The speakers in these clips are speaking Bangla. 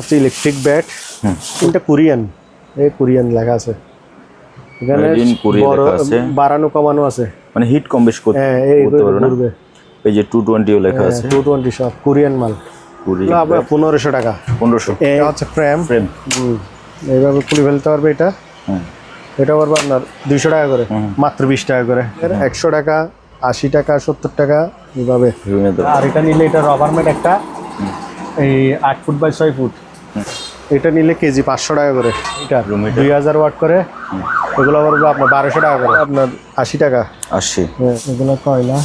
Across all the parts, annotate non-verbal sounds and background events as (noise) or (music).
হচ্ছে ইলেকট্রিক ব্যাট। তিনটা কোরিয়ান এই কোরিয়ান লেখা আছে। এখানে আছে। বাড়ানো কমানো আছে। মানে হিট কম বেশ করতে হ্যাঁ এই করতে পারবে এই যে টু টোয়েন্টিও লেখা আছে। টু টোয়েন্টি সব কোরিয়ান মাল। আপনার পনেরোশো টাকা। পনেরোশো। এটা হচ্ছে ফ্রেম ফ্রেম এইভাবে খুলে ফেলতে পারবে এটা। হুম। এটা পারবে আপনার দুইশো টাকা করে মাত্র বিশ টাকা করে। একশো টাকা আশি টাকা সত্তর টাকা এইভাবে। আর এটা নিলে এটা রবার ম্যাট একটা এই আট ফুট বাই ছয় ফুট। এটা নিলে কেজি পাঁচশো টাকা করে। এটা। দুই হাজার ওয়াট করে। এগুলো পড়বে আপনার বারোশো টাকা করে। আপনার আশি টাকা। আশি। হ্যাঁ, এগুলো কয়লা?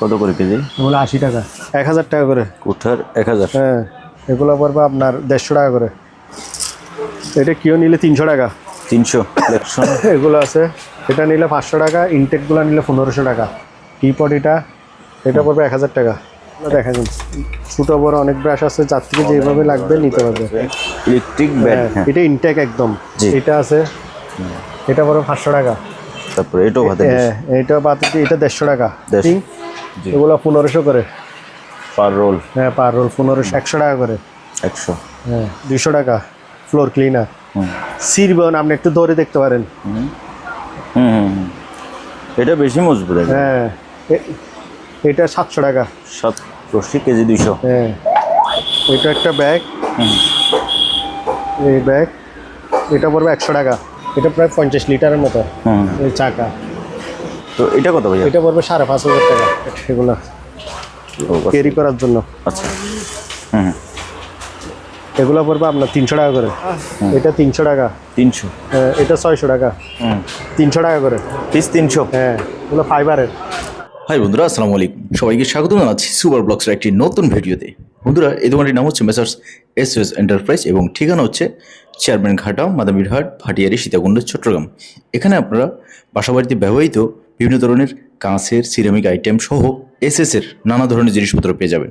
কত করে কেজি? এগুলো আশি টাকা। এক হাজার টাকা করে। কুঠার এক হাজার। হ্যাঁ এগুলো পড়বে আপনার দেড়শো টাকা করে। এটা কিও নিলে তিনশো টাকা। তিনশো (laughs) এগুলো আছে। এটা নিলে পাঁচশো টাকা ইনটেকগুলো নিলে পনেরোশো টাকা। টিপট এটা এটা পড়বে এক হাজার টাকা। দেখা যান ছোটো বড় অনেক ব্রাশ আছে যার থেকে যেভাবে লাগবে নিতে পারবে। ইলেকট্রিক ব্যাট হ্যাঁ, এটা ইনটেক একদম। এটা আছে এটা পড়বে পাঁচশো টাকা। তারপরে এটাও হাতে হ্যাঁ এটা দিয়ে এটা দেড়শো টাকা। এগুলো পনেরোশো করে। পার রোল হ্যাঁ পার রোল পনেরোশো একশো টাকা করে। একশো। হ্যাঁ দুশো টাকা ফ্লোর ক্লিনার সিরবন আপনি একটু ধরে দেখতে পারেন। হুম। হুম। এটা বেশি মজবুত হ্যাঁ এটা সাতশো টাকা। সাত রশ্মি কেজি দুইশো। হ্যাঁ। এটা একটা ব্যাগ। এই ব্যাগ এটা পড়বে একশো টাকা। এটা প্রায় পঞ্চাশ লিটারের মতো। এই চাকা। তো এটা কত ভাইয়া? এটা পড়বে সাড়ে পাঁচ হাজার টাকা এগুলো। ও, ক্যারি করার জন্য। আচ্ছা। হুম হুম। এগুলো পড়বে আপনার তিনশো টাকা করে। এটা তিনশো টাকা। তিনশো। হ্যাঁ, এটা ছয়শো টাকা। হুম। তিনশো টাকা করে। পিস তিনশো। হ্যাঁ এগুলো ফাইবারের হাই বন্ধুরা, আসসালামু আলাইকুম। সবাইকে স্বাগত জানাচ্ছি সুপার ব্লগসের একটি নতুন ভিডিওতে। বন্ধুরা, এই দোকানটির নাম হচ্ছে মেসার্স এস এস এন্টারপ্রাইজ এবং ঠিকানা হচ্ছে চেয়ারম্যান ঘাটা মাদামিরহাট ভাটিয়ারি সীতাকুণ্ড চট্টগ্রাম এখানে আপনারা বাসাবাড়িতে ব্যবহৃত বিভিন্ন ধরনের কাঁচের সিরামিক আইটেম সহ এস এর নানা ধরনের জিনিসপত্র পেয়ে যাবেন।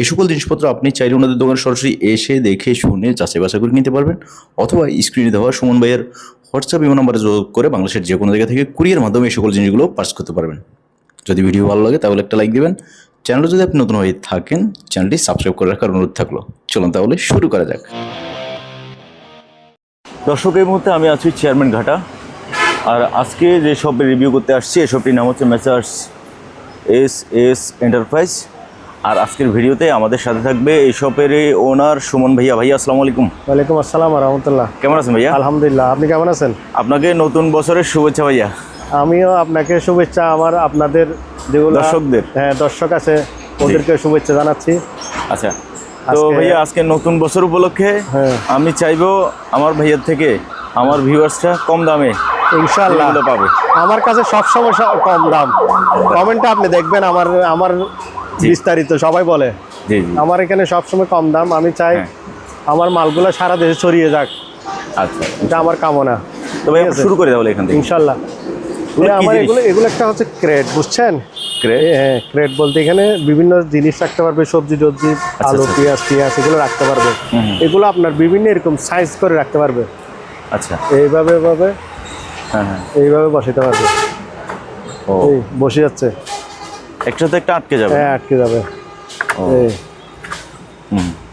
এই সকল জিনিসপত্র আপনি চাইলে ওনাদের দোকানে সরাসরি এসে দেখে, শুনে, যাচাই বাছাই করে নিতে পারবেন অথবা স্ক্রিনে দেওয়া সুমন ভাইয়ের হোয়াটসঅ্যাপ ইমো নাম্বারে যোগাযোগ করে বাংলাদেশের যে কোনো জায়গা থেকে কুরিয়ার মাধ্যমে এই সকল জিনিসগুলো পার্স করতে পারবেন। যদি ভিডিও ভালো লাগে তাহলে একটা লাইক দিবেন। চ্যানেলে যদি আপনি নতুন হয়ে থাকেন চ্যানেলটি সাবস্ক্রাইব করে রাখার অনুরোধ থাকল। চলুন তাহলে শুরু করা যাক। দর্শক এই মুহূর্তে আমি আছি চেয়ারম্যান ঘাটা আর আজকে যে শপের রিভিউ করতে আসছি এই শপটির নাম হচ্ছে মেসার্স এস এস এন্টারপ্রাইজ আর আজকের ভিডিওতে আমাদের সাথে থাকবে এই শপের ওনার সুমন ভাইয়া। ভাইয়া আসসালামু আলাইকুম। ওয়ালাইকুম আসসালাম রহমতুল্লাহ। কেমন আছেন ভাইয়া? আলহামদুলিল্লাহ আপনি কেমন আছেন? আপনাকে নতুন বছরের শুভেচ্ছা ভাইয়া। আমিও আপনাকে শুভেচ্ছা আমার আপনাদের যেগুলো দর্শকদের। হ্যাঁ দর্শক আছে ওদেরকে শুভেচ্ছা জানাচ্ছি। আচ্ছা তো ভাইয়া আজকে নতুন বছর উপলক্ষে হ্যাঁ। আমি চাইব আমার ভাইয়ার থেকে আমার ভিউয়ার্সটা কম দামে ইনশাল্লাহ পাবে। আমার কাছে সবসময় স- কম দাম। কমেন্টটা আপনি দেখবেন আমার আমার বিস্তারিত সবাই বলে। আমার এখানে সবসময় কম দাম। আমি চাই হ্যাঁ। আমার মালগুলো সারা দেশে ছড়িয়ে যাক। আচ্ছা। এটা আমার কামনা। তো ভাই শুরু করে তাহলে এখান থেকে। ইনশাল্লাহ আমার এগুলো এগুলো একটা হচ্ছে ক্রেট বুঝছেন? Crate? হ্যাঁ ক্রেট বলতে এখানে বিভিন্ন জিনিস রাখতে পারবে সবজি টবজি আলু আচ্ছা। পেঁয়াজ পেঁয়াজ এগুলো রাখতে পারবে। এগুলো আপনার বিভিন্ন এরকম সাইজ করে রাখতে পারবে। আচ্ছা। এইভাবে এভাবে হ্যাঁ হ্যাঁ। এইভাবে বসাতে পারবে। ও। বসে যাচ্ছে। একসাথে একটা আটকে যাবে? হ্যাঁ আটকে যাবে। ও। হুম।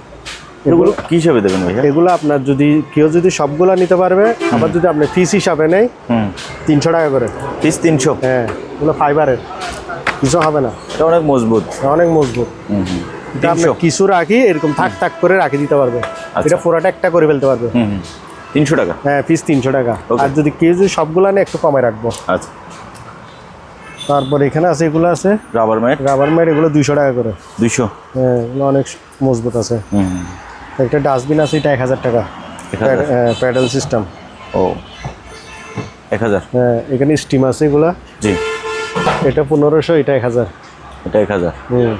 এগুলো কি হিসাবে দেবেন ভাইয়া? এগুলো আপনার যদি কেউ যদি সবগুলো নিতে পারবে আবার যদি আপনি পিস হিসাবে নেই তিনশো টাকা করে। পিস তিনশো? হ্যাঁ এগুলো ফাইবারের কিছু হবে না। এটা অনেক মজবুত। অনেক মজবুত। কিছু রাখি এরকম থাক থাক করে রাখি দিতে পারবে। আচ্ছা। এটা পুরোটা একটা করে ফেলতে পারবে। তিনশো টাকা? হ্যাঁ পিস তিনশো টাকা. আর যদি কেউ যদি সবগুলো নেয় একটু কমে রাখব। আচ্ছা। তারপর এখানে আছে এগুলো আছে। রাবার ম্যাট রাবার ম্যাট এগুলো দুইশো টাকা করে। দুইশো? হ্যাঁ এগুলো অনেক মজবুত আছে। হুম। একটা ডাস্টবিন আছে এটা এক হাজার টাকা। Paddle system. ও। এক হাজার? হ্যাঁ এখানে স্টিম আছে এগুলা। জি। এটা পনেরোশো এটা এক হাজার। এটা এক হাজার? হুম।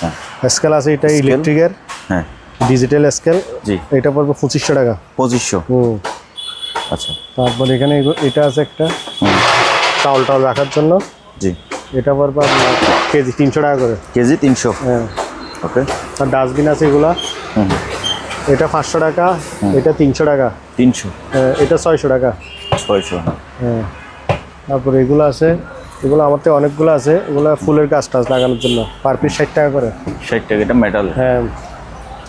হ্যাঁ। স্কেল আছে এটা ইলেকট্রিকের। হ্যাঁ। Digital scale. জি। এটা পড়বে পঁচিশশো টাকা। পঁচিশশো? হুম। আচ্ছা। তারপর এখানে এটা আছে একটা। চাউল টাউল রাখার জন্য। জি। এটা পড়বে আপনার কেজি তিনশো টাকা করে। কেজি তিনশো? হ্যাঁ। ওকে। আর ডাস্টবিন আছে এগুলা। হুম। এটা পাঁচশো টাকা এটা তিনশো টাকা। তিনশো। হ্যাঁ, এটা ছয়শো টাকা। ছয়শো। হ্যাঁ তারপর এগুলো আছে এগুলো আমার থেকে অনেকগুলো আছে এগুলো ফুলের গাছ টাছ লাগানোর জন্য পার পিস ষাট টাকা করে। ষাট টাকা এটা মেটাল হ্যাঁ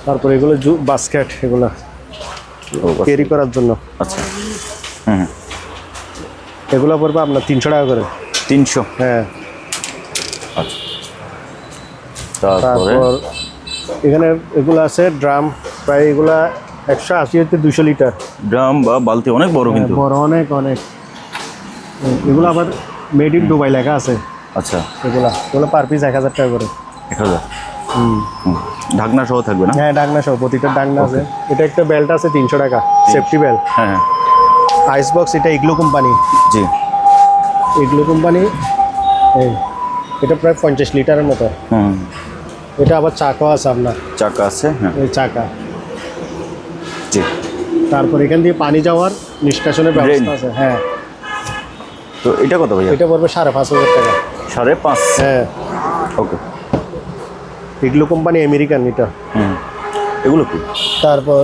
তারপর এগুলো জু বাস্কেট এগুলো ক্যারি করার জন্য। আচ্ছা। হুম হুম। এগুলো পড়বে আপনার তিনশো টাকা করে। তিনশো। হ্যাঁ। আচ্ছা। তারপর? এখানে এগুলো আছে ড্রাম প্রায় এগুলা একশো আশি হচ্ছে দুশো লিটার। ড্রাম বা বালতি অনেক বড় কিন্তু। বড় অনেক অনেক। এগুলো আবার মেড ইন দুবাই লেখা আছে। আচ্ছা। এগুলা এগুলো পার পিস এক হাজার টাকা করে। এক হাজার। ঢাকনা সহ থাকবে না? হ্যাঁ ডাকনা সহ প্রতিটা ডাকনা আছে। এটা একটা বেল্ট আছে তিনশো টাকা সেফটি বেল্ট হ্যাঁ হ্যাঁ। আইস বক্স এটা ইগলো কোম্পানি জি। ইগলো কোম্পানি এই এটা প্রায় পঞ্চাশ লিটারের মতো। হুম। এটা আবার চাকাও আছে আপনার। চাকা আছে হ্যাঁ। এই চাকা। জি। তারপর এখান দিয়ে পানি যাওয়ার নিষ্কাশনের ব্যবস্থা। আছে হ্যাঁ। তো এটা কত ভাইয়া? এটা পড়বে সাড়ে পাঁচ হাজার টাকা। সাড়ে পাঁচ? হ্যাঁ। ওকে। ইগলো কোম্পানি আমেরিকান এটা। হুম। এগুলো কি? তারপর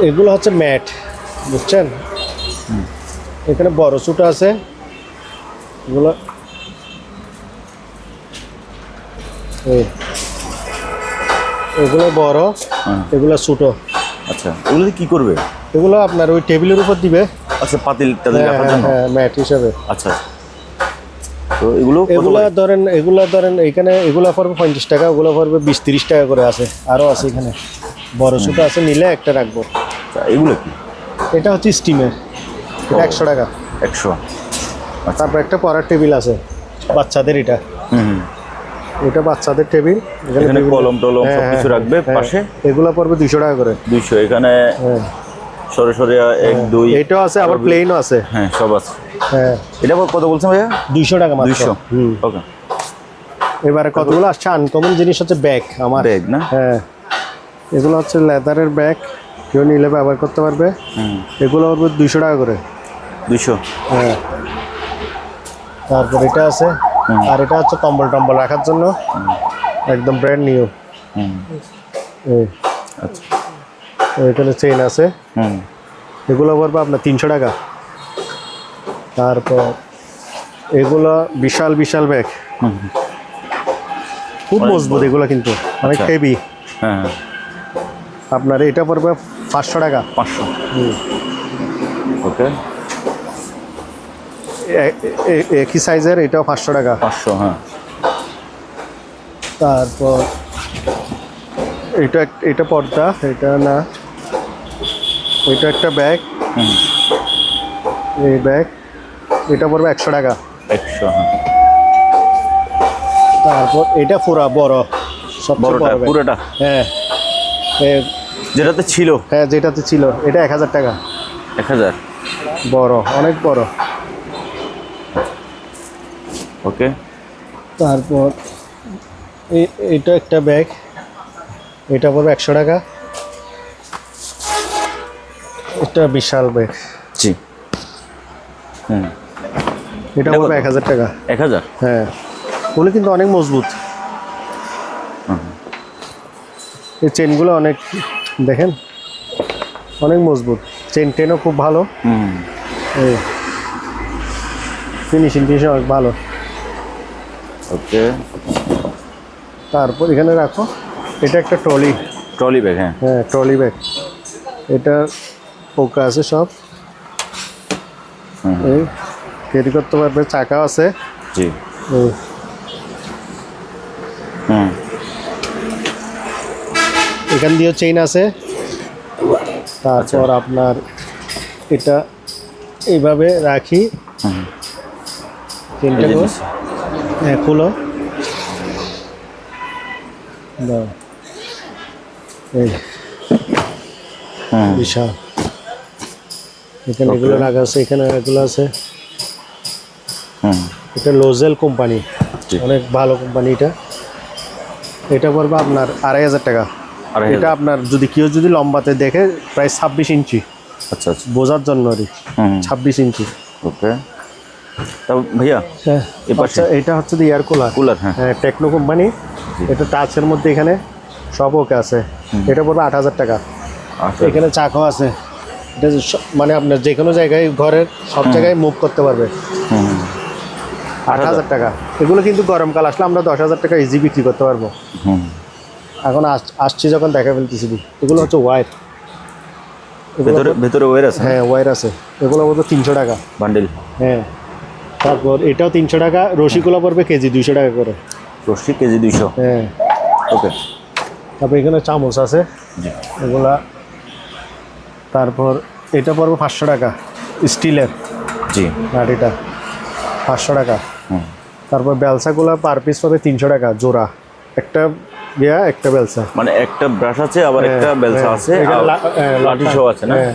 এগুলো হচ্ছে ম্যাট বুঝছেন? এখানে বড় ছোটো আছে। এগুলো এই। এগুলো বড়। এগুলো ছোটো আচ্ছা দিয়ে কি করবে? এগুলো আপনার ওই টেবিলের উপর দিবে। আচ্ছা পাতিল টাতিল রাখার জন্য হ্যাঁ ম্যাট হিসাবে। আচ্ছা। তো এগুলো এগুলা? ধরেন এগুলা ধরেন এখানে এগুলা পড়বে পঞ্চাশ টাকা ওগুলো পড়বে বিশ তিরিশ টাকা করে আছে। আরও আছে এখানে। বড় ছোটো আছে নিলে একটা রাখব। আচ্ছা, এগুলো কি? এটা হচ্ছে স্টিমের। এটা একশো টাকা। একশো। তারপর একটা পড়ার টেবিল আছে বাচ্চাদের এটা। হুম। এটা বাচ্চাদের টেবিল এখানে কলম টলম হ্যাঁ, সবকিছু হ্যাঁ, রাখবে হ্যাঁ। পাশে। এগুলো পড়বে দুশো টাকা করে। দুইশো এখানে হ্যাঁ। সরে সরে এক দুই। এটাও আছে আবার প্লেনও আছে। হ্যাঁ সব আছে। হ্যাঁ। এটা কত বলছেন ভাইয়া? দুইশো টাকা মাত্র। দুইশো। হুম। ওকে। এবারে কতগুলো? আসছে আনকমন জিনিস হচ্ছে ব্যাগ আমার। ব্যাগ না? হ্যাঁ। এগুলো হচ্ছে লেদারের ব্যাগ কেউ নিলে ব্যবহার করতে পারবে। হুম। এগুলো পড়বে দুইশো টাকা করে। দুইশো। হ্যাঁ। তারপর এটা আছে। আর এটা হচ্ছে কম্বল টম্বল রাখার জন্য। একদম ব্র্যান্ড নিউ আচ্ছা। এখানে চেইন আছে। হুম। এগুলো পড়বে আপনার তিনশো টাকা। তারপর এগুলো বিশাল বিশাল ব্যাগ খুব মজবুত এগুলো কিন্তু। অনেক আচ্ছা। হেভি হ্যাঁ হ্যাঁ। আপনার এটা পড়বে পাঁচশো টাকা। পাঁচশো। ওকে একই সাইজের এটাও পাঁচশো টাকা। পাঁচশো হ্যাঁ। তারপর এটা এটা পর্দা এটা না। এটা একটা ব্যাগ। এই ব্যাগ এটা পড়বে একশো টাকা। একশো হ্যাঁ। তারপর এটা পুরা বড় বড়টা বড় পুরোটা? হ্যাঁ। যেটাতে ছিল? হ্যাঁ যেটাতে ছিল এটা এক হাজার টাকা। এক হাজার? বড় অনেক বড়। ওকে? তারপর এটা একটা ব্যাগ। এটা পড়বে একশো টাকা। এটা বিশাল ব্যাগ। জি। হুম এটা এটা পড়বে এক হাজার টাকা। এক হাজার? হ্যাঁ। ওগুলো কিন্তু অনেক মজবুত। হুম। এই চেনগুলো অনেক দেখেন অনেক মজবুত। চেন টেনও খুব ভালো। হুম। ফিনিশিং টিনিশিং অনেক ভালো। ওকে তারপর এখানে রাখো এটা একটা ট্রলি। ট্রলি ব্যাগ হ্যাঁ। হ্যাঁ ট্রলি ব্যাগ এটা পোকা আছে সব। এই ক্যারি করতে পারবে চাকা আছে। জি। হুম। এখান দিয়েও চেইন আছে। তারপর আপনার এটা এইভাবে রাখি। চেনটা। হ্যাঁ খুলো। দাও। এই হুম বিশাল। এখানে এগুলো রাখা আছে এখানে এগুলো আছে। এটা লোজেল কোম্পানি অনেক ভালো কোম্পানি এটা। এটা পড়বে আপনার আড়াই হাজার টাকা। এটা আপনার যদি কেউ যদি লম্বাতে দেখে প্রায় ছাব্বিশ ইঞ্চি। আচ্ছা আচ্ছা। বোঝার জন্য আর কি। ছাব্বিশ ইঞ্চি। ওকে তা ভাইয়া হ্যাঁ আচ্ছা এটা হচ্ছে এয়ার কুলার কুলার হ্যাঁ। হ্যাঁ টেকনো কোম্পানি এটা টাচের মধ্যে এখানে সব ওকে আছে। এটা পড়বে আট হাজার টাকা। এখানে চাকও আছে। এটা মানে আপনার যে কোনো জায়গায় ঘরের সব জায়গায় মুভ করতে পারবে। আট হাজার। টাকা। এগুলো কিন্তু গরমকাল আসলে আমরা দশ হাজার টাকা ইজি বিক্রি করতে পারব। এখন আস- আসছি যখন দেখা ফেলতেছি। এগুলো হচ্ছে ওয়ার ভেতরে ভেতরে ওয়ের আছে হ্যাঁ ওয়ার আছে। এগুলো বলতে তিনশো টাকা। বান্ডেল হ্যাঁ। তারপর এটাও তিনশো টাকা রসিগুলো পড়বে কেজি দুইশো টাকা করে। রশ্মি কেজি দুইশো? হ্যাঁ। ওকে। তারপর এখানে চামচ আছে। এগুলা তারপর এটা পড়বে পাঁচশো টাকা স্টিলের। জি। লাঠিটা পাঁচশো টাকা। হুম। তারপর বেলসাগুলো পার পিস পাবে তিনশো টাকা জোড়া। একটা ইয়া একটা বেলসা। মানে একটা ব্রাশ আছে আবার একটা হ্যাঁ, বেলসা হ্যাঁ। আছে হ্যাঁ, লাঠি শো আছে না? হ্যাঁ,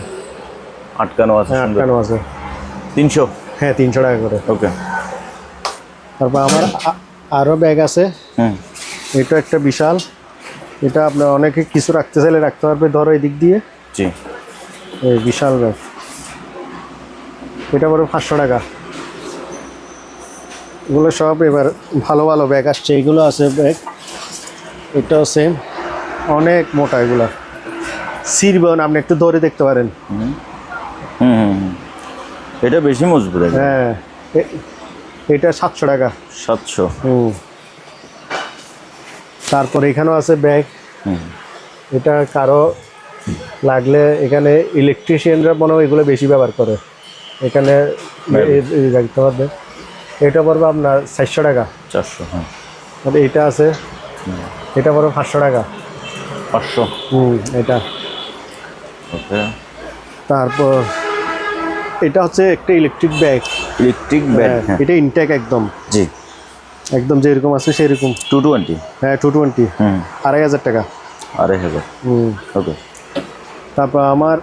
আটকানো আছে আটকানো আছে। তিনশো। হ্যাঁ তিনশো টাকা করে। ওকে। তারপর আমার আরও ব্যাগ আছে। হ্যাঁ। এটা একটা বিশাল। এটা আপনার অনেকে কিছু রাখতে চাইলে রাখতে পারবে। ধরো এই দিক দিয়ে। জি। এই বিশাল ব্যাগ এটা পড়বে পাঁচশো টাকা। এগুলো সব এবার ভালো ভালো ব্যাগ আসছে। এগুলো আছে ব্যাগ এটাও সেম অনেক মোটা এগুলো। সিরবন আপনি একটু ধরে দেখতে পারেন। হুম হুম। এটা বেশি মজবুত হ্যাঁ এটা সাতশো টাকা। সাতশো। হুম। তারপর এখানেও আছে ব্যাগ। হুম। এটা কারও লাগলে এখানে ইলেকট্রিশিয়ানরা মনে হয় এগুলো বেশি ব্যবহার করে। এখানে রাখতে পারবে। এটা পড়বে আপনার চারশো টাকা। চারশো হ্যাঁ। এটা আছে এটা পড়বে পাঁচশো টাকা। পাঁচশো। হুম এটা। ওকে। তারপর এটা হচ্ছে একটা ইলেকট্রিক ব্যাগ ইলেকট্রিক ব্যাগ এটা ইনটেক একদম। জি। একদম যেরকম আছে সেরকম। টু টোয়েন্টি হ্যাঁ টু টোয়েন্টি আড়াই হাজার টাকা। আড়াই হাজার। হুম। ওকে। তারপর আমার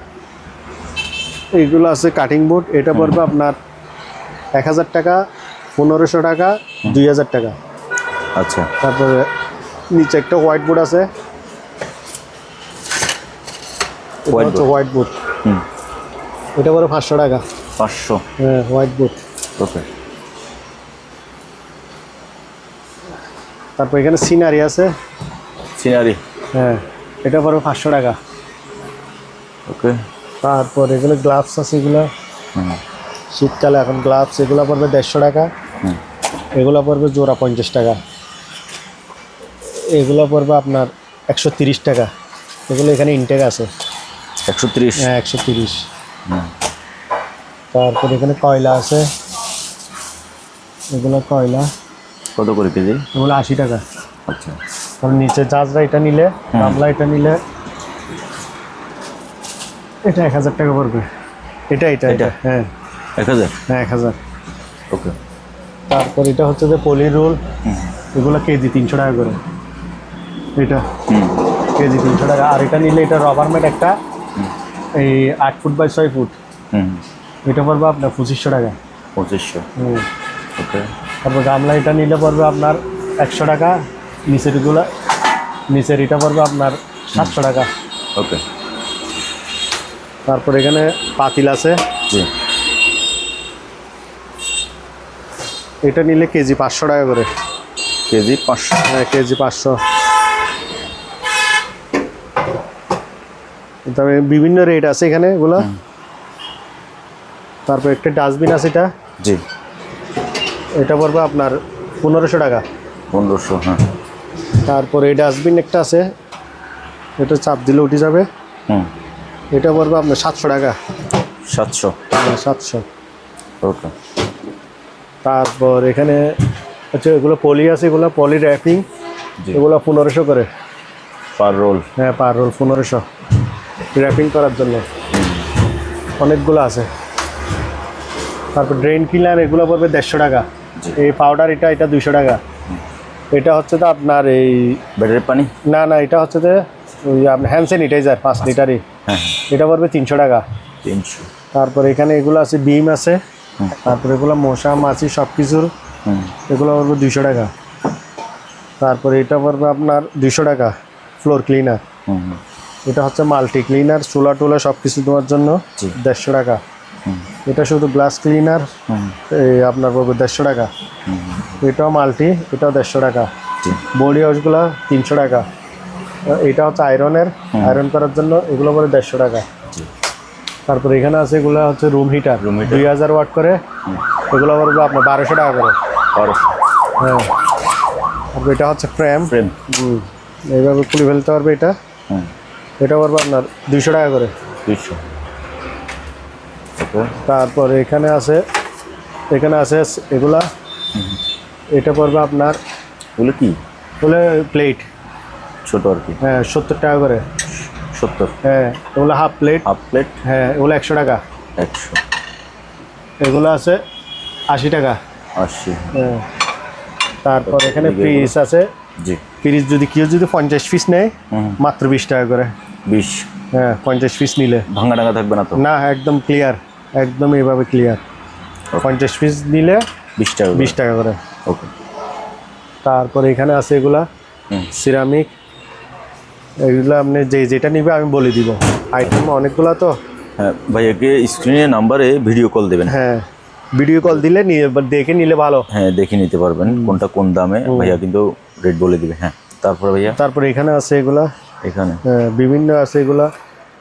এইগুলো আছে কাটিং বোর্ড এটা পড়বে আপনার এক হাজার টাকা পনেরোশো টাকা দুই হাজার টাকা। আচ্ছা। তারপরে নিচে একটা হোয়াইট বোর্ড আছে. হোয়াইট বোর্ড হুম। এটা পড়বে পাঁচশো টাকা। পাঁচশো? হ্যাঁ হোয়াইট বোর্ড ওকে। তারপর এখানে সিনারি আছে। সিনারি? হ্যাঁ এটা পড়বে পাঁচশো টাকা। ওকে। তারপর এগুলো গ্লাভস আছে এগুলো। শীতকালে এখন গ্লাভস এগুলো পড়বে দেড়শো টাকা। এগুলো পড়বে জোড়া পঞ্চাশ টাকা। এগুলো পড়বে আপনার একশো তিরিশ টাকা। এগুলো এখানে ইনটেক আছে। একশো ত্রিশ? হ্যাঁ একশো তিরিশ। তারপর এখানে কয়লা আছে? এগুলো কয়লা? কত করে কেজি? এগুলো আশি টাকা। আচ্ছা। কারণ নিচে চার্জরা এটা নিলে গামলা এটা নিলে এটা এক হাজার টাকা পড়বে। এটা এটা এটা? হ্যাঁ। এক হাজার? হ্যাঁ এক হাজার। ওকে। তারপর এটা হচ্ছে যে পলি রোল এগুলো কেজি তিনশো টাকা করে। এটা কেজি তিনশো টাকা। আর এটা নিলে এটা রবার ম্যাট একটা এই আট ফুট বাই ছয় ফুট। হুম। এটা পড়বে আপনার পঁচিশশো টাকা। পঁচিশশো। হুম। ওকে। তারপর গামলা এটা নিলে পড়বে আপনার একশো টাকা নিচের এগুলো নিচের এটা পড়বে আপনার সাতশো টাকা। ওকে। তারপর এখানে পাতিল আছে। জি। এটা নিলে কেজি পাঁচশো টাকা করে। কেজি পাঁচশো। হ্যাঁ কেজি পাঁচশো। তবে বিভিন্ন রেট আছে এখানে এগুলো। তারপর একটা ডাস্টবিন আছে এটা। জি। এটা পড়বে আপনার পনেরোশো টাকা। পনেরোশো হ্যাঁ। তারপরে এই ডাস্টবিন একটা আছে। এটা চাপ দিলে উঠে যাবে। হুম। এটা পড়বে আপনার সাতশো টাকা। সাতশো। হ্যাঁ, সাতশো। ওকে। তারপর এখানে হচ্ছে এগুলো পলি আছে এগুলো পলি র্যাপিং এগুলো পনেরোশো করে। পার রোল হ্যাঁ পার রোল পনেরোশো। র্যাপিং করার জন্য। অনেকগুলো আছে। তারপর ড্রেন ক্লিনার এগুলো পড়বে দেড়শো টাকা। এই পাউডার এটা এটা দুশো টাকা। এটা হচ্ছে তো আপনার এই ব্যাটারির পানি? না না এটা হচ্ছে যে ওই আপনার হ্যান্ড স্যানিটাইজার পাঁচ লিটারই। হ্যাঁ এটা পড়বে তিনশো টাকা। তিনশো। তারপর এখানে এগুলো আছে বিম আছে। তারপর এগুলো মশা মাছি সব কিছুর এগুলো পড়বে দুইশো টাকা। তারপরে এটা পড়বে আপনার দুইশো টাকা ফ্লোর ক্লিনার এটা হচ্ছে মাল্টি ক্লিনার চুলা টুলা সব কিছু দেওয়ার জন্য দেড়শো টাকা। এটা শুধু গ্লাস ক্লিনার এই আপনার পড়বে দেড়শো টাকা। এটাও মাল্টি এটাও দেড়শো টাকা। বডি ওয়াশগুলো তিনশো টাকা। এটা হচ্ছে আয়রনের আয়রন করার জন্য এগুলো পরে দেড়শো টাকা। তারপর এখানে আছে এগুলো হচ্ছে রুম হিটার Room heater। দুই হাজার ওয়াট করে। এগুলো পড়বে আপনার বারোশো টাকা করে। বারোশো। হ্যাঁ। এটা হচ্ছে ফ্রেম। ফ্রেম। এইভাবে খুলে ফেলতে পারবে এটা। হুম। এটা পড়বে আপনার দুইশো টাকা করে। দুইশো। তারপরে? এখানে আছে এখানে আছে এগুলা। এটা পড়বে আপনার এগুলো কি? বলে প্লেট ছোট আর কি। হ্যাঁ সত্তর টাকা করে। সত্তর। হ্যাঁ এগুলো হাফ প্লেট হাফ প্লেট হ্যাঁ এগুলো একশো টাকা। একশো। এগুলো আছে আশি টাকা। আশি। হ্যাঁ তারপর এখানে পিস আছে। জি। পিস যদি কেউ যদি পঞ্চাশ পিস নেয় মাত্র বিশ টাকা করে। বিশ। হ্যাঁ পঞ্চাশ পিস নিলে। ভাঙা টাঙা থাকবে না তো? না একদম ক্লিয়ার একদম এইভাবে ক্লিয়ার পঞ্চাশ পিস নিলে বিশ টাকা বিশ টাকা করে। ওকে তারপর এখানে আছে এগুলা সিরামিক এগুলো আপনি যে যেটা নিবে আমি বলে দিব। আইটেম অনেকগুলো তো। হ্যাঁ ভাইয়াকে স্ক্রিনে নাম্বারে ভিডিও কল দেবেন। হ্যাঁ ভিডিও কল দিলে নিয়ে দেখে নিলে ভালো। হ্যাঁ দেখে নিতে পারবেন কোনটা কোন দামে। ভাইয়া কিন্তু রেট বলে দিবে। হ্যাঁ তারপরে ভাইয়া? তারপরে এখানে আছে এগুলা। এখানে। হ্যাঁ, বিভিন্ন আছে এগুলা।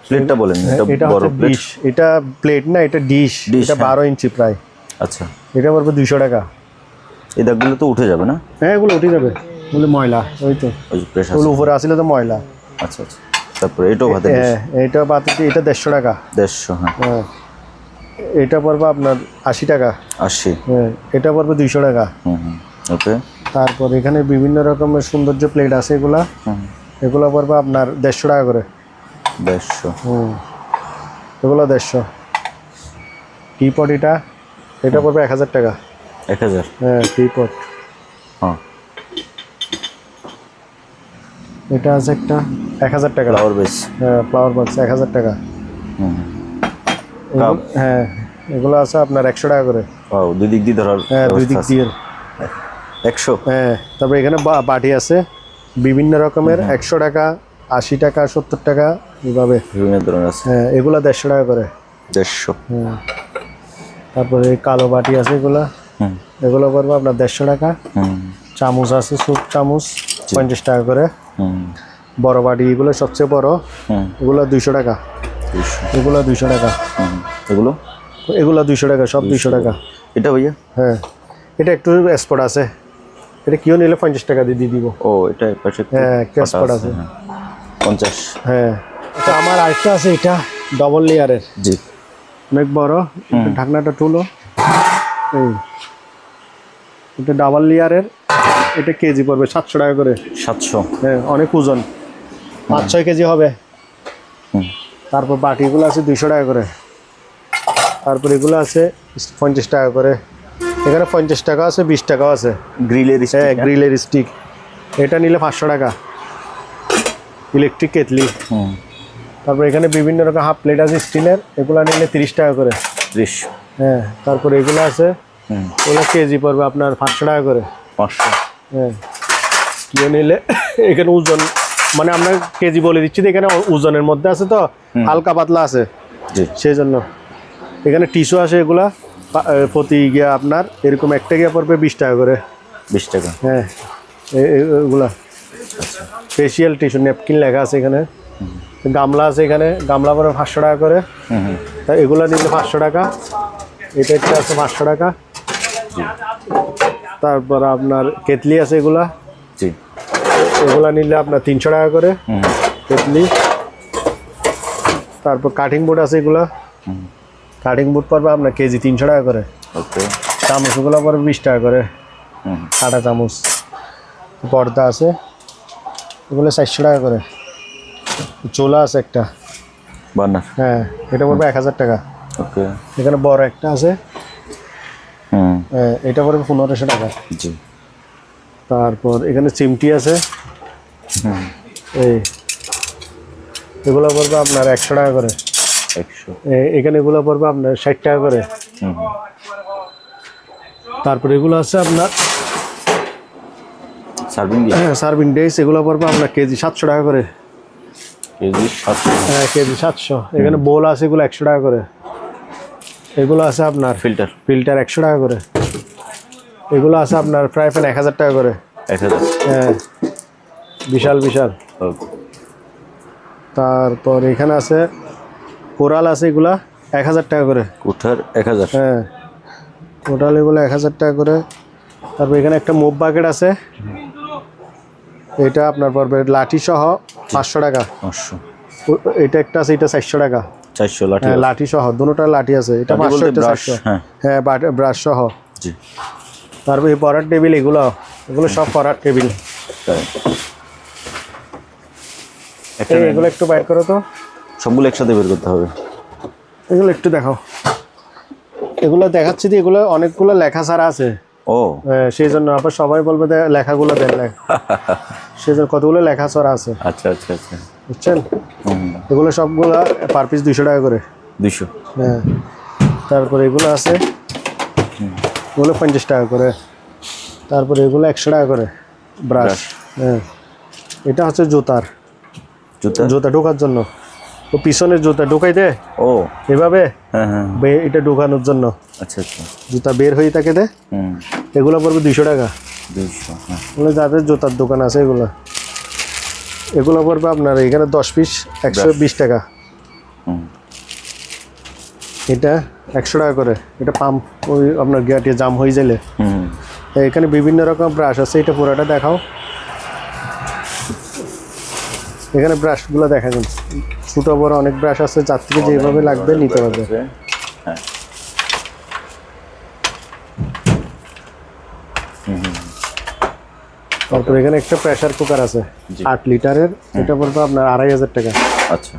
প্লেটটা বলেন এটা এটা বড় প্লেট ডিশ এটা প্লেট না এটা ডিশ এটা হ্যাঁ। বারো ইঞ্চি প্রায়। আচ্ছা। এটা পড়বে দুইশো টাকা। এই দাগগুলো তো উঠে যাবে না? হ্যাঁ এগুলো উঠে যাবে। বলে ময়লা ওই তো। ওই ওগুলো উপরে আসলে তো ময়লা। আচ্ছা আচ্ছা। তারপরে এটাও ভাতে হ্যাঁ এটা বাতিতে এটা দেড়শো টাকা। দেড়শো হ্যাঁ। হ্যাঁ। এটা পড়বে আপনার আশি টাকা। আশি। হ্যাঁ এটা পড়বে দুইশো টাকা। হুম হুম। ওকে। তারপর এখানে বিভিন্ন রকমের সৌন্দর্য প্লেট আছে এগুলা। হুম। এগুলো পড়বে আপনার দেড়শো টাকা করে। দেড়শো। হুম। এগুলো দেড়শো। টিপট এটা এটা পড়বে এক হাজার টাকা। এক হাজার? হ্যাঁ টিপট হ্যাঁ। এটা আছে একটা এক হাজার টাকা। ফ্লাওয়ার বেস হ্যাঁ ফ্লাওয়ার বক্স এক হাজার টাকা। হ্যাঁ এগুলো আছে আপনার একশো টাকা করে। ও দুই দিক দিয়ে ধরার হ্যাঁ দুই দিক দিয়ে। একশো? হ্যাঁ তারপরে এখানে বাটি আছে। বিভিন্ন রকমের একশো টাকা আশি টাকা সত্তর টাকা এইভাবে। বিভিন্ন ধরনের আছে। হ্যাঁ এগুলো দেড়শো টাকা করে। দেড়শো। হ্যাঁ। তারপরে কালো বাটি আছে এগুলো। হুম। এগুলো পড়বে আপনার দেড়শো টাকা। হুম। চামচ আছে স্যুপ চামচ পঞ্চাশ টাকা করে। হুম। বড় বাটি এগুলো সবচেয়ে বড়। হুম। এগুলো দুইশো টাকা। এগুলো দুইশো টাকা। এগুলো? এগুলো দুইশো টাকা সব দুইশো টাকা। এটা ভাইয়া? হ্যাঁ। এটা একটু স্পট আছে। এটা কেউ নিলে পঞ্চাশ টাকা দিয়ে দিয়ে দিব। ও এটা পাশে হ্যাঁ, একটা ফাটা আছে। হ্যাঁ। পঞ্চাশ। হ্যাঁ। এটা আমার আরেকটা আছে এটা ডবল লেয়ারের জি। অনেক বড় এটা ঢাকনাটা তুলো। এই এটা ডাবল লেয়ারের এটা কেজি পড়বে সাতশো টাকা করে। সাতশো। হ্যাঁ অনেক ওজন। পাঁচ ছয় কেজি হবে। তারপর বাটিগুলো আছে দুইশো টাকা করে। তারপর এগুলো আছে পঞ্চাশ টাকা করে। এখানে পঞ্চাশ টাকা আছে বিশ টাকাও আছে। গ্রিলের হ্যাঁ গ্রিলের স্টিক এটা নিলে পাঁচশো টাকা। Electric kettle. তারপর এখানে বিভিন্ন রকম হাফ প্লেট আছে স্টিলের এগুলো নিলে তিরিশ টাকা করে। ত্রিশ। হ্যাঁ তারপর এগুলো আছে ওগুলো কেজি পড়বে আপনার পাঁচশো টাকা করে। পাঁচশো। হ্যাঁ। কিনে নিলে (laughs) এখানে ওজন মানে আমরা কেজি বলে দিচ্ছি তো এখানে ওজনের মধ্যে আছে তো হালকা পাতলা আছে। সেই জন্য। এখানে টিস্যু আছে এগুলা। প্রতি গিয়া আপনার এরকম একটা গিয়া পড়বে বিশ টাকা করে। বিশ টাকা। হ্যাঁ এগুলা ফেসিয়াল টিস্যু নেপকিন লেখা আছে এখানে। গামলা আছে এখানে গামলা পরে পাঁচশো টাকা করে। তা এগুলা নিলে পাঁচশো টাকা। এটা একটা আছে পাঁচশো টাকা। তারপর আপনার কেতলি আছে এগুলা। জি। এগুলা নিলে আপনার তিনশো টাকা করে। কেতলি তারপর কাটিং বোর্ড আছে এগুলা। কাটিং বুট পড়বে আপনার কেজি তিনশো টাকা করে। ওকে চামচগুলো পড়বে বিশ টাকা করে। কাটা চামচ। পর্দা আছে। এগুলো চারশো টাকা করে। চোলা আছে একটা। বার্নার হ্যাঁ এটা পড়বে এক হাজার টাকা। ওকে এখানে বড় একটা আছে। হুম। হ্যাঁ, এটা পড়বে পনেরোশো টাকা। জি। তারপর এখানে চিমটি আছে। হুম। এই। এগুলো পড়বে আপনার একশো টাকা করে। এখানে এগুলো পড়বে আপনার ষাট টাকা করে। তারপর এগুলো আছে আপনার সার্ভিং হ্যাঁ সার্ভিং ডেস এগুলো পড়বে আপনার কেজি সাতশো টাকা করে। কেজি সাতশো। হ্যাঁ কেজি সাতশো। এখানে বোল আছে এগুলো একশো টাকা করে। এগুলো আছে আপনার ফিল্টার। ফিল্টার একশো টাকা করে। এগুলো আছে আপনার ফ্রাই প্যান এক হাজার টাকা করে। হ্যাঁ বিশাল বিশাল। তারপর এখানে আছে কোরাল আছে এগুলা এক হাজার টাকা করে। কুঠার এক হাজার? হ্যাঁ। টোটাল এগুলো এক হাজার টাকা করে। তারপর এখানে একটা মোব বাকেট আছে। এটা আপনার পড়বে লাঠি সহ পাঁচশো টাকা। পাঁচশো। এটা একটা আছে এটা চারশো টাকা। চারশো লাঠি হ্যাঁ। লাঠি সহ দুটোটা লাঠি আছে। এটা পাঁচশো এটা চারশো। হ্যাঁ। হ্যাঁ ব্রাশ সহ। জি। তারপর এই পড়ার টেবিল এগুলো এগুলো সব পড়ার টেবিল। এগুলো একটু বাইর করো তো। সবগুলো একসাথে বের করতে হবে। এগুলো একটু দেখাও। এগুলো দেখাচ্ছি যে এগুলো অনেকগুলো লেখা ছাড়া আছে। ও। হ্যাঁ, সেই জন্য আবার সবাই বলবে লেখাগুলো দেন লেখ। (laughs) সেই জন্য কতগুলো লেখা ছাড়া আছে। আচ্ছা আচ্ছা আচ্ছা। বুঝছেন? এগুলো সবগুলো পার পিস দুইশো টাকা করে। দুইশো। হ্যাঁ তারপরে এগুলো আছে। এগুলো পঞ্চাশ টাকা করে। তারপরে এগুলো একশো টাকা করে। ব্রাশ। হ্যাঁ এটা হচ্ছে জুতার। জুতা। জুতা ঢোকার জন্য। ও পিছনের জুতা ঢোকাই দে। ও। এভাবে? হ্যাঁ হ্যাঁ বে- এটা ঢোকানোর জন্য। আচ্ছা আচ্ছা। জুতা বের হয়ে থাকে দে। হুম। এগুলো পড়বে দুইশো টাকা। দুইশো হ্যাঁ। যাদের জুতার দোকান আছে এগুলো। এগুলো পড়বে আপনার এখানে দশ পিস একশো বিশ টাকা। হুম। এটা একশো টাকা করে। এটা পাম্প ওই আপনার গিয়াটিয়ে জাম হয়ে গেলে। হুম। এখানে বিভিন্ন রকম ব্রাশ আছে এটা পুরোটা দেখাও। এখানে ব্রাশগুলো দেখা যান ছোটো বড় অনেক ব্রাশ আছে যার থেকে যেভাবে লাগবে নিতে পারবে হ্যাঁ। তারপর এখানে একটা প্রেসার কুকার আছে আট লিটারের এটা পড়বে আপনার আড়াই হাজার টাকা। আচ্ছা।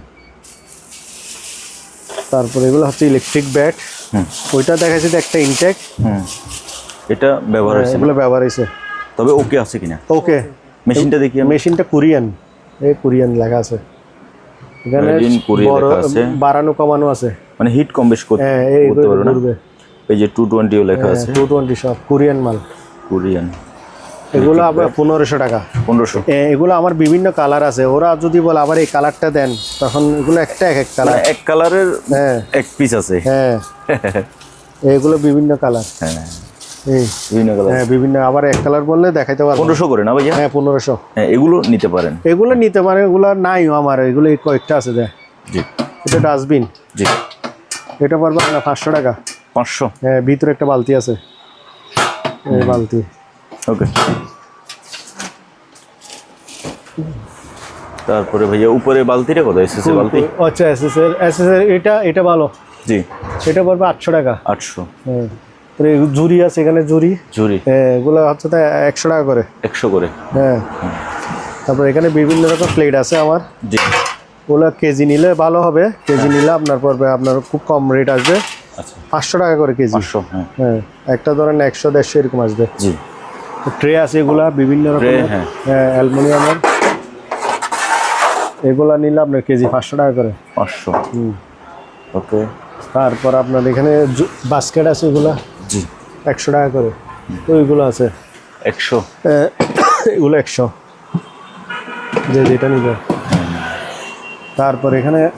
তারপর এগুলো হচ্ছে ইলেকট্রিক ব্যাট হুম। ওইটা দেখাচ্ছি যে একটা ইনটেক হুম। এটা ব্যবহার হয়েছে না। এগুলো ব্যবহার হয়েছে। তবে ওকে আছে কিনা? ওকে মেশিনটা দেখি মেশিনটা কোরিয়ান এই কোরিয়ান লেখা আছে। এখানে আছে। বাড়ানো কমানো আছে। মানে হিট কম বেশ করতে হ্যাঁ এই পারবে না? এই যে টু টোয়েন্টিও লেখা আছে। টু টোয়েন্টি সব কোরিয়ান মাল। কোরিয়ান এগুলো আপনার পনেরোশো টাকা। পনেরোশো। এগুলো আমার বিভিন্ন কালার আছে। ওরা যদি বলে আবার এই কালারটা দেন তখন এগুলো একটা এক এক কালার। মানে এক কালারের হ্যাঁ। এক পিস আছে। হ্যাঁ। (laughs) এগুলো বিভিন্ন কালার। হ্যাঁ। বিভিন্ন কালার হ্যাঁ বিভিন্ন আবার এক কালার বললে দেখাইতে পারব। পনেরোশো করে না ভাইয়া হ্যাঁ পনেরোশো। হ্যাঁ এগুলো নিতে পারেন। এগুলো নিতে পারে এগুলো নাইও আমার এগুলো কয়েকটা আছে দেখ। জি। এটা ডাস্টবিন। জি। এটা পাঁচশো টাকা। পাঁচশো? হ্যাঁ ভিতরে একটা বালতি আছে। বালতি। ওকে। তারপরে ভাইয়া উপরে বালতিটা কত? এসেছে বালতি? আচ্ছা এসএস এর এসএস এর এটা এটা ভালো। জি। এটা পড়বে আটশো টাকা। আটশো। হ্যাঁ তারপরে এই জুরি আছে এখানে জুরি ঝুড়ি। হ্যাঁ এগুলো হচ্ছে তো একশো টাকা করে। একশো করে। হ্যাঁ। তারপর এখানে বিভিন্ন রকম প্লেট আছে আমার। জি। ওগুলো কেজি নিলে ভালো হবে। কেজি নিলে আপনার পড়বে আপনার খুব কম রেট আসবে। আচ্ছা। পাঁচশো টাকা করে কেজি। হ্যাঁ। হ্যাঁ। একটা ধরেন একশো দেড়শো এরকম আসবে। জি। ট্রে আছে এগুলা বিভিন্ন রকম হ্যাঁ। হ্যাঁ অ্যালুমিনিয়ামের। এগুলা নিলে আপনার কেজি পাঁচশো টাকা করে। পাঁচশো। হুম। ওকে। তারপর আপনার এখানে বাস্কেট আছে এগুলা। একশো টাকা করে। ওইগুলো আছে। একশো। এগুলো একশো। যে যেটা নিবে। তারপর এখানে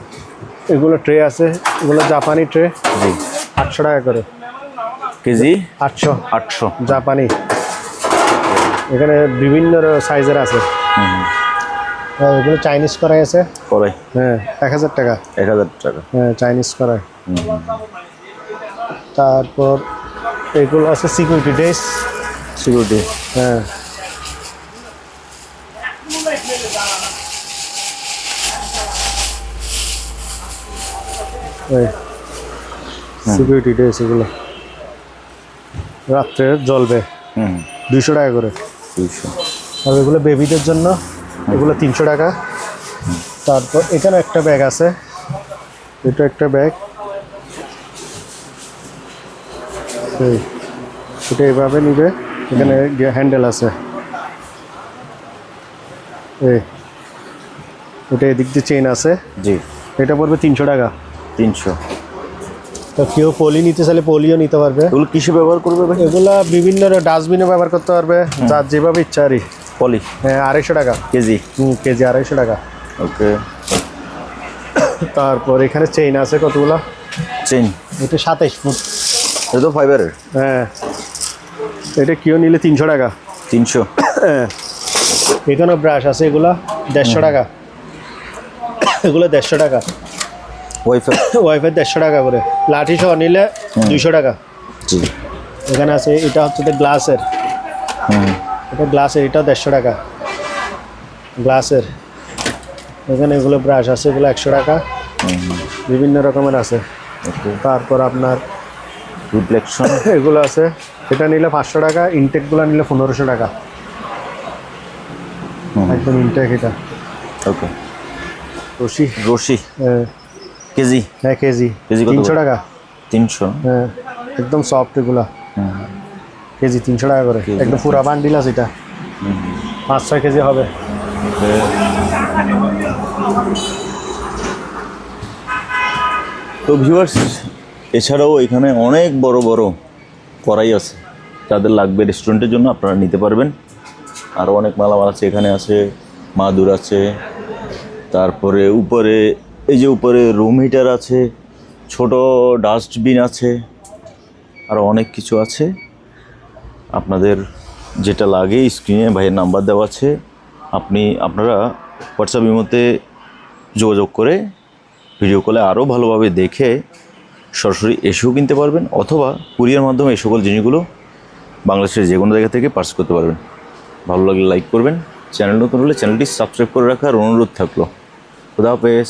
এগুলো ট্রে আছে। এগুলো জাপানি ট্রে। জি। আটশো টাকা করে। কেজি? আটশো। আটশো। জাপানি। এখানে বিভিন্ন সাইজের আছে। এগুলো চাইনিজ করাই আছে। করাই? হ্যাঁ এক হাজার টাকা। এক হাজার টাকা। হ্যাঁ চাইনিজ করাই। তারপর এগুলো আছে সিকিউরিটি ড্রেস সিকিউরিটি হ্যাঁ। সিকিউরিটি ড্রেস এগুলো। রাত্রে জ্বলবে। হুম। দুইশো টাকা করে। দুইশো। আর এগুলো বেবিদের জন্য এগুলো তিনশো টাকা। তারপর এখানে একটা ব্যাগ আছে। এটা একটা ব্যাগ এই এটা এইভাবে নিবে এখানে হ্যান্ডেল আছে। এই এটা এদিক দিয়ে চেন আছে। জি। এটা পড়বে তিনশো টাকা। তিনশো। তো কেউ পলি নিতে চাইলে পলিও নিতে পারবে। এগুলো কিসে ব্যবহার করবে এগুলা বিভিন্ন ডাস্টবিনে ব্যবহার করতে পারবে। যার যেভাবে ইচ্ছা আর পলি হ্যাঁ আড়াইশো টাকা। কেজি? হুম, কেজি আড়াইশো টাকা। ওকে। তারপর এখানে চেইন আছে কতগুলো? চেইন এটা সাতাইশ ফুট। এটা তো ফাইবারের হ্যাঁ। এটা কেউ নিলে তিনশো টাকা। তিনশো। হ্যাঁ (coughs) এখানেও ব্রাশ আছে এগুলা দেড়শো টাকা। এগুলো দেড়শো টাকা। ওয়াইফাই ওয়াইফাই (coughs) দেড়শো টাকা করে। লাঠি সহ নিলে দুইশো টাকা। জি। এখানে আছে এটা হচ্ছে গ্লাসের এটা গ্লাসের এটা দেড়শো টাকা। গ্লাসের এখানে এগুলো ব্রাশ আছে এগুলো একশো টাকা। বিভিন্ন রকমের আছে। তারপর আপনার রিফ্লেকশন (coughs) এগুলো আছে। এটা নিলে পাঁচশো টাকা ইনটেকগুলো নিলে পনেরোশো টাকা। একদম ইনটেক এটা। ওকে রশি। রশি? কেজি? হ্যাঁ কেজি। কেজি তিনশো টাকা। তিনশো? হ্যাঁ একদম সফট এগুলা। কেজি তিনশো টাকা করে। একদম পুরা বান্ডিল আছে এটা। পাঁচ ছয় কেজি হবে। তো ভিউয়ার্স এছাড়াও এখানে অনেক বড় বড় কড়াই আছে। তাদের লাগবে রেস্টুরেন্টের জন্য আপনারা নিতে পারবেন। আরও অনেক মালামাল আছে, এখানে আছে, মাদুর আছে, তারপরে উপরে, এই যে উপরে রুম হিটার আছে, ছোট ডাস্টবিন আছে আরও অনেক কিছু আছে। আপনাদের যেটা লাগে স্ক্রিনে ভাইয়ের নাম্বার দেওয়া আছে। আপনি, আপনারা হোয়াটসঅ্যাপ ইমোতে যোগাযোগ করে ভিডিও কলে আরও ভালোভাবে দেখে সরাসরি এসেও কিনতে পারবেন অথবা কুরিয়ার মাধ্যমে এই সকল জিনিসগুলো বাংলাদেশের যে কোনো জায়গা থেকে পার্স করতে পারবেন। ভালো লাগলে লাইক করবেন। চ্যানেল নতুন হলে চ্যানেলটি সাবস্ক্রাইব করে রাখার অনুরোধ থাকল। খুদা হাফেজ।